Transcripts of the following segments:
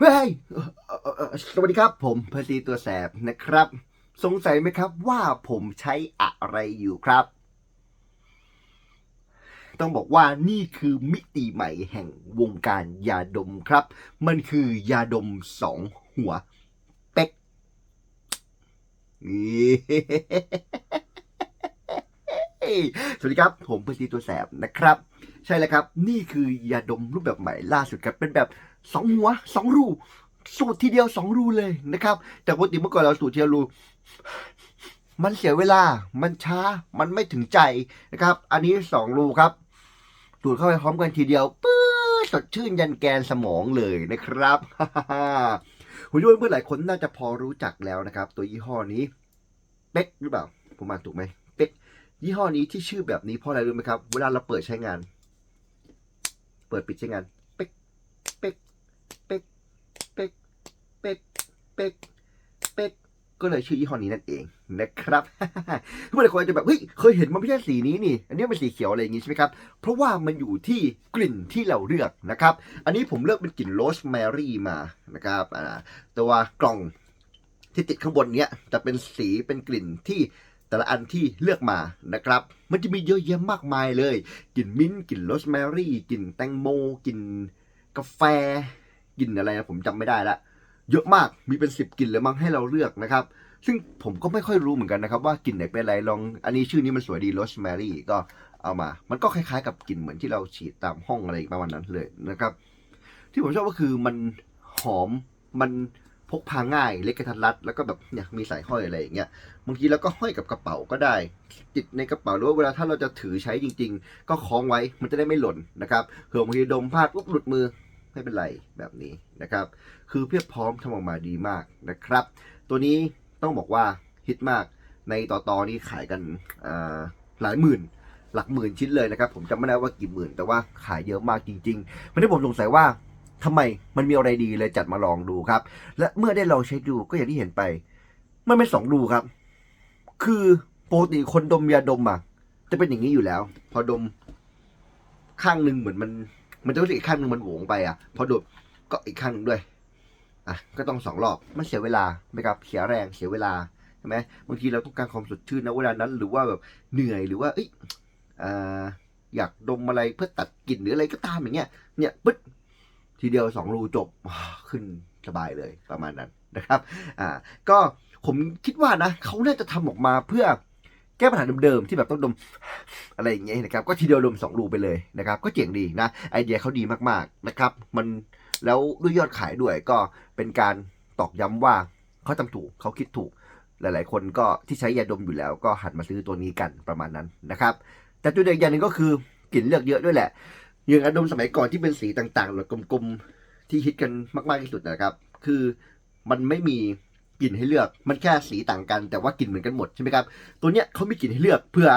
เฮ้ยสวัสดีครับ ผมเพอร์ซีตัวแสบนะครับ สงสัยไหมครับว่าผมใช้อะไรอยู่ครับ ต้องบอกว่านี่คือมิติใหม่แห่งวงการยาดมครับ มันคือยาดมสองหัวเป๊กนี่สวัสดีครับ ผมเพอร์ซีตัวแสบนะครับ ใช่แล้วครับ นี่คือยาดมรูปแบบใหม่ล่าสุดครับเป็นแบบ สองหัวสองรูสูตรทีเดียวสองรูเลยนะครับ แต่ปกติเมื่อก่อนเราสูตรทีละรูมันเสียเวลา มันช้า มันไม่ถึงใจนะครับ อันนี้สองรูครับสูดเข้าไปพร้อมกันทีเดียวปื๊ดสดชื่นยันแกนสมองเลยนะครับผมว่าเพื่อนหลายคนน่าจะพอรู้จักแล้วนะครับ ตัวยี่ห้อนี้ เป๊กหรือเปล่า ผมอ่าถูกไหมเป๊กยี่ห้อนี้ที่ชื่อแบบนี้เพราะอะไรรู้ไหมครับ เวลาเราเปิดใช้งาน เปิดปิดใช้งาน เป๊กเป๊กเป๊กเป๊ก เป๊กเป๊กเป๊กก็เลยชื่อยี่ห้อนี้นั่นเองนะครับทุกคนหลายคนอาจจะแบบเฮ้ยเคยเห็นมันไม่ใช่สีนี้นี่ อันนี้เป็นสีเขียวอะไรอย่างงี้ใช่ไหมครับ เพราะว่ามันอยู่ที่กลิ่นที่เราเลือกนะครับ อันนี้ผมเลือกเป็นกลิ่นโรสแมรี่มานะครับอ่าตัวกล่องที่ติดข้างบนเนี้ยจะเป็นสีเป็นกลิ่นที่แต่ละอันที่เลือกมานะครับ มันจะมีเยอะแยะมากมายเลยกลิ่นมิ้นท์กลิ่นโรสแมรี่กลิ่นแตงโมกลิ่นกาแฟกลิ่นอะไรนะผมจำไม่ได้ละ เยอะมากมีเป็นสิบกลิ่นเลยมั้งให้เราเลือกนะครับ ซึ่งผมก็ไม่ค่อยรู้เหมือนกันนะครับว่ากลิ่นไหนเป็นอะไรลอง อันนี้ชื่อนี้มันสวยดีโรสแมรี่ก็เอามา มันก็คล้ายๆกับกลิ่นเหมือนที่เราฉีดตามห้องอะไรประมาณนั้นเลยนะครับ ที่ผมชอบก็คือมันหอมมันพกพาง่ายเล็กกระทัดรัด แล้วก็แบบเนี่ยมีสายห้อยอะไรอย่างเงี้ยบางทีเราก็ห้อยกับกระเป๋าก็ได้ ติดในกระเป๋าหรือว่าเวลาถ้าเราจะถือใช้จริง ๆ ก็คล้องไว้มันจะได้ไม่หล่นนะครับเผื่อบางทีดมพลาดปุ๊บหลุดมือ ไม่เป็นไรแบบนี้นะครับ คือเพียบพร้อมทำออกมาดีมากนะครับ ตัวนี้ต้องบอกว่าฮิตมากในต่อตอนี้ขายกันหลายหมื่นหลักหมื่นชิ้นเลยนะครับ ผมจำไม่ได้ว่ากี่หมื่น แต่ว่าขายเยอะมากจริงๆมันที่ผมสงสัยว่าทำไมมันมีอะไรดีเลยจัดมาลองดูครับ และเมื่อได้ลองใช้ดูก็อย่างที่เห็นไป มันเป็นสองรูครับ คือปกติคนดมยาดมอะจะเป็นอย่างนี้อยู่แล้ว พอดมข้างหนึ่งเหมือนมัน มันจะรู้สึกอีกข้างหนึ่งมันโหวงไปอะพอดมก็อีกข้างหนึ่งด้วยอะก็ต้องสองรอบมันเสียเวลาไหมครับเสียแรงเสียเวลาใช่ไหมบางทีเราต้องการความสดชื่นนะเวลานั้น หรือว่าแบบเหนื่อยหรือว่าเอ้ยอ่าอยากดมอะไรเพื่อตัดกลิ่นหรืออะไรก็ตามอย่างเงี้ยเนี่ยปึ๊ดทีเดียวสองรูจบขึ้นสบายเลยประมาณนั้นนะครับอ่าก็ผมคิดว่านะเขาน่าจะทำออกมาเพื่อ แก้ปัญหาเดิมๆที่แบบต้องดมอะไรอย่างเงี้ยนะครับก็ทีเดียวดมสองรูไปเลยนะครับก็เจ๋งดีนะไอเดียเขาดีมากๆนะครับ มันแล้วด้วยยอดขายด้วยก็เป็นการตอกย้ำว่าเขาทำถูกเขาคิดถูก หลายๆ คนก็ที่ใช้ยาดมอยู่แล้ว ก็หันมาซื้อตัวนี้กันประมาณนั้นนะครับ แต่ตัวเด็กอย่างหนึ่งก็คือกลิ่นเลือกเยอะด้วยแหละอย่างอดมสมัยก่อนที่เป็นสีต่างๆหรือกลมๆที่ฮิตกันมากๆที่สุดนะครับ คือมันไม่มี กลิ่นให้เลือกมันแค่สีต่างกันแต่ว่ากลิ่นเหมือนกันหมดใช่ไหมครับตัวเนี้ยเขามีกลิ่นให้เลือกเพื่อ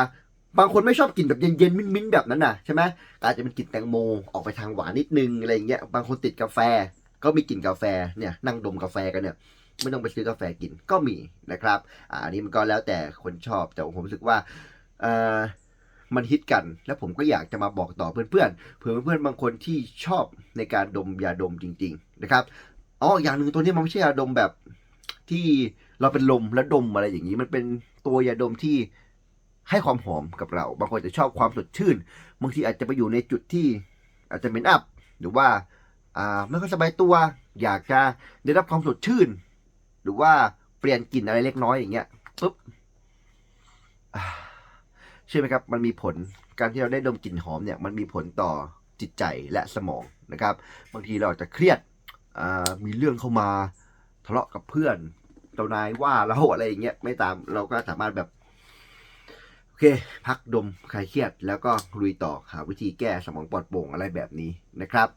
บางคนไม่ชอบกลิ่นแบบเย็นๆมิ้นๆแบบนั้นน่ะใช่ไหมอาจจะเป็นกลิ่นแตงโมออกไปทางหวานนิดนึงอะไรอย่างเงี้ยบางคนติดกาแฟก็มีกลิ่นกาแฟเนี่ยนั่งดมกาแฟกันเนี่ยไม่ต้องไปซื้อกาแฟกินก็มีนะครับอ่าอันนี้มันก็แล้วแต่คนชอบแต่ผมรู้สึกว่าเอ่อมันฮิตกัน แล้วผมก็อยากจะมาบอกต่อเพื่อนๆเผื่อเพื่อนๆบางคนที่ชอบในการดมยาดมจริง ๆ นะครับอ๋ออย่างหนึ่งตัวนี้มันไม่ใช่ยาดมแบบ ที่เราเป็นลมแล้วดมอะไรอย่างนี้ มันเป็นตัวยาดมที่ให้ความหอมกับเรา บางคนจะชอบความสดชื่น บางทีอาจจะไปอยู่ในจุดที่อาจจะเป็นอัพ หรือว่าอ่าไม่ค่อยสบายตัว อยากจะได้รับความสดชื่น หรือว่าเปลี่ยนกลิ่นอะไรเล็กน้อยอย่างเงี้ยปุ๊บอ่าเชื่อไหมครับ มันมีผลการที่เราได้ดมกลิ่นหอมเนี่ย มันมีผลต่อจิตใจและสมองนะครับ บางทีเราอาจจะเครียดมีเรื่องเข้ามาทะเลาะกับเพื่อน จ้านายว่าเราอะไรอย่างเงี้ยไม่ตามเราก็สามารถแบบโอเค พักดมคลายเครียด แล้วก็ลุยต่อหาวิธีแก้สมองปลอดโปร่งอะไรแบบนี้นะครับ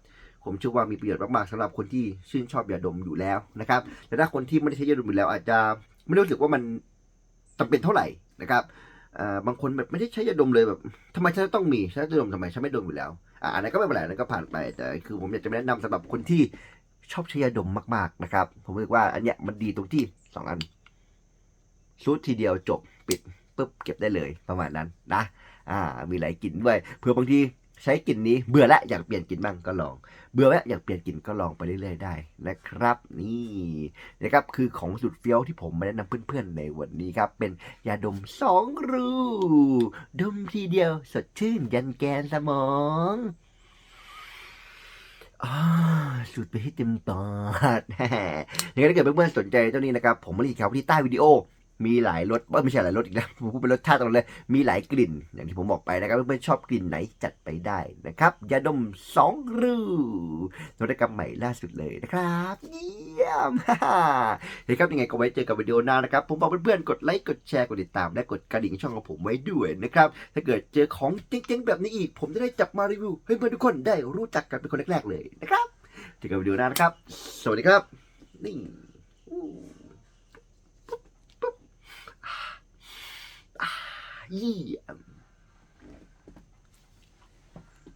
ผมเชื่อว่ามีประโยชน์มากๆสำหรับคนที่ชื่นชอบยาดมอยู่แล้วนะครับแต่ถ้าคนที่ไม่ได้ใช้ยาดมอยู่แล้ว อาจจะไม่ได้รู้สึกว่ามันจำเป็นเท่าไหร่นะครับอ่าบางคนแบบไม่ได้ใช้ยาดมเลยแบบทำไมฉันต้องมีฉันจะดมทำไมฉันไม่ดมอยู่แล้วอ่าอันนั้นก็ไม่เป็นไรอันนั้นก็ผ่านไปแต่คือผมอยากจะแนะนำสำหรับคนที่ชอบใช้ยาดมมากๆนะครับ ผมรู้สึกว่าอันเนี้ยมันดีตรงที่ สองอันซูดทีเดียวจบปิดปุ๊บเก็บได้เลยประมาณนั้นนะ อ่า มีหลายกลิ่นด้วยเผื่อบางทีใช้กลิ่นนี้เบื่อแล้วอยากเปลี่ยนกลิ่นบ้างก็ลอง เบื่อแล้วอยากเปลี่ยนกลิ่นก็ลองไปเรื่อยๆได้นะครับ นี่นะครับคือของสุดเฟี้ยวที่ผมมาแนะนำเพื่อนๆในวันนี้ครับ เป็นยาดมสองรูดมทีเดียวสดชื่นยันแกนสมองอา สูดไปให้เต็มปอดยังไงถ้าเกิดเพื่อนๆสนใจเจ้านี้นะครับ ผมมาลีกครับที่ใต้วิดีโอ มีหลายรสไม่ใช่หลายรสอีกแล้วผมพูดเป็นรสชาติตรงนั้นเลยมีหลายกลิ่น อย่างที่ผมบอกไปนะครับเพื่อนๆชอบกลิ่นไหนจัดไปได้นะครับยาดมสองรูนวัตกรรมใหม่ล่าสุดเลยนะครับเยี่ยมเฮ้ยครับยังไงก็ไว้เจอกับวิดีโอหน้านะครับ ผมบอกเพื่อนๆกดไลค์กดแชร์กดติดตาม และกดกระดิ่งช่องของผมไว้ด้วยนะครับถ้าเกิดเจอของเจ๋งๆแบบนี้อีก ผมจะได้จับมารีวิวให้เพื่อนทุกคนได้รู้จักกันเป็นคนแรกๆเลยนะครับ เจอกันวิดีโอหน้านะครับ สวัสดีครับนี่อู้ปุ๊บปุ๊บอ่ายี่ยม